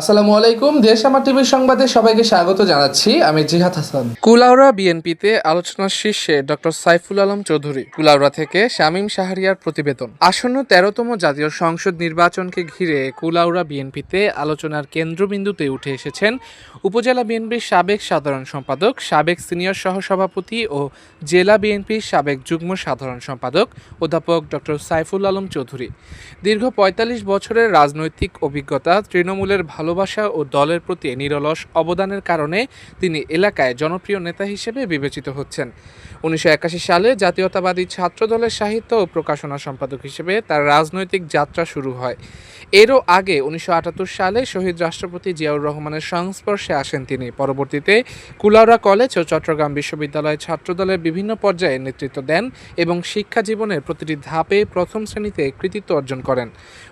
আসসালামু আলাইকুম, দেশ আমার টিভির সংবাদে সবাইকে স্বাগত জানাচ্ছি। আমি জিহাদ হাসান। কুলাউড়া বিএনপিতে আলোচনার শীর্ষে ডক্টর সাইফুল আলম চৌধুরী, কুলাউড়া থেকে শামীম শাহরিয়ার প্রতিবেদন। আসন্ন তেরোতম জাতীয় সংসদ নির্বাচনকে ঘিরে কুলাউড়া বিএনপিতে আলোচনার কেন্দ্রবিন্দুতে উঠে এসেছেন উপজেলা বিএনপির সাবেক সাধারণ সম্পাদক, সাবেক সিনিয়র সহসভাপতি ও জেলা বিএনপির সাবেক যুগ্ম সাধারণ সম্পাদক অধ্যাপক ডক্টর সাইফুল আলম চৌধুরী। দীর্ঘ পঁয়তাল্লিশ বছরের রাজনৈতিক অভিজ্ঞতা তৃণমূলের ভালোবাসা ও দলের প্রতি নিরলস অবদানের কারণে তিনি এলাকায় জনপ্রিয় নেতা হিসেবে বিবেচিত হচ্ছেন। উনিশশো একাশি সালে জাতীয়তাবাদী ছাত্র দলের সাহিত্য ও প্রকাশনা সম্পাদক হিসেবে তার রাজনৈতিক যাত্রা শুরু হয়। এরও আগে উনিশশো আটাত্তর সালে শহীদ রাষ্ট্রপতি জিয়াউর রহমানের সংস্পর্শে আসেন তিনি। পরবর্তীতে কুলাউড়া কলেজ ও চট্টগ্রাম বিশ্ববিদ্যালয় ছাত্রদলের বিভিন্ন পর্যায়ে নেতৃত্ব দেন এবং শিক্ষা জীবনের প্রতিটি ধাপে প্রথম শ্রেণীতে কৃতিত্ব অর্জন করেন।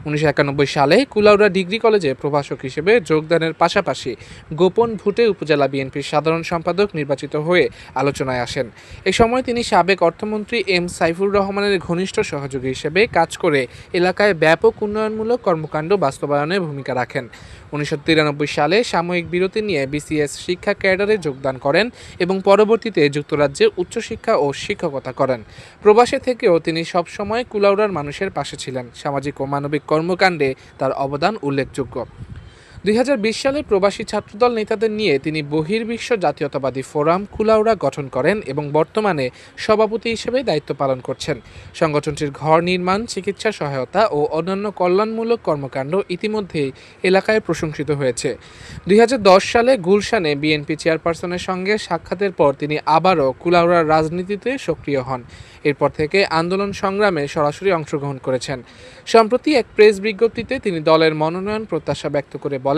উনিশশো একানব্বই সালে কুলাউড়া ডিগ্রি কলেজে প্রভাষক হিসেবে যোগদানের পাশাপাশি গোপন ভোটে উপজেলা বিএনপির সাধারণ সম্পাদক নির্বাচিত হয়ে আলোচনায় আসেন। এ সময় তিনি সাবেক অর্থমন্ত্রী এম সাইফুর রহমানের ঘনিষ্ঠ সহযোগী হিসেবে কাজ করে এলাকায় ব্যাপক উন্নয়নমূলক কর্মকাণ্ড বাস্তবায়নে ভূমিকা রাখেন। উনিশশো তিরানব্বই সালে সাময়িক বিরতি নিয়ে বিসিএস শিক্ষা ক্যাডারে যোগদান করেন এবং পরবর্তীতে যুক্তরাজ্যে উচ্চশিক্ষা ও শিক্ষকতা করেন। প্রবাসে থেকেও তিনি সবসময় কুলাউড়ার মানুষের পাশে ছিলেন। সামাজিক ও মানবিক কর্মকাণ্ডে তার অবদান উল্লেখযোগ্য। দুই হাজার বিশ সালে প্রবাসী ছাত্রদল নেতাদের নিয়ে তিনি বহির্বিশ্ব জাতীয়তাবাদী ফোরাম কুলাউড়া গঠন করেন এবং বর্তমানে সভাপতি হিসেবে দায়িত্ব পালন করছেন। সংগঠনটির ঘর নির্মাণ, চিকিৎসা সহায়তা ও অন্যান্য কল্যাণমূলক কর্মকাণ্ড ইতিমধ্যেই এলাকায় প্রশংসিত হয়েছে। দুই হাজার দশ সালে গুলশানে বিএনপি চেয়ারপারসনের সঙ্গে সাক্ষাতের পর তিনি আবারও কুলাউড়ার রাজনীতিতে সক্রিয় হন। এরপর থেকে আন্দোলন সংগ্রামে সরাসরি অংশগ্রহণ করেছেন। সম্প্রতি এক প্রেস বিজ্ঞপ্তিতে তিনি দলের মনোনয়ন প্রত্যাশা ব্যক্ত করে বলেন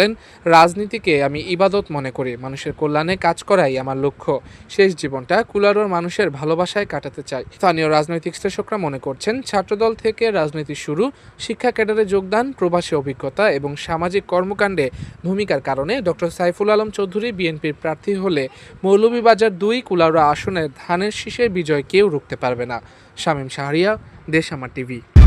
রাজনীতিকে আমি ইবাদত মনে করি, মানুষের কল্যাণে কাজ করাই আমার লক্ষ্য। শেষ জীবনটা কুলারোর মানুষের ভালোবাসায় কাটাতে চাই। স্থানীয় রাজনৈতিক বিশ্লেষকরা মনে করছেন, ছাত্রদল থেকে রাজনীতি শুরু, শিক্ষা ক্যাডারে যোগদান, প্রবাসী অভিজ্ঞতা এবং সামাজিক কর্মকাণ্ডে ভূমিকার কারণে ডক্টর সাইফুল আলম চৌধুরী বিএনপির প্রার্থী হলে মৌলভীবাজার দুই কুলাউড়া আসনের ধানের শীষে বিজয় কেউ রুখতে পারবে না। শামীম শাহরিয়া দেশ আমার টিভি।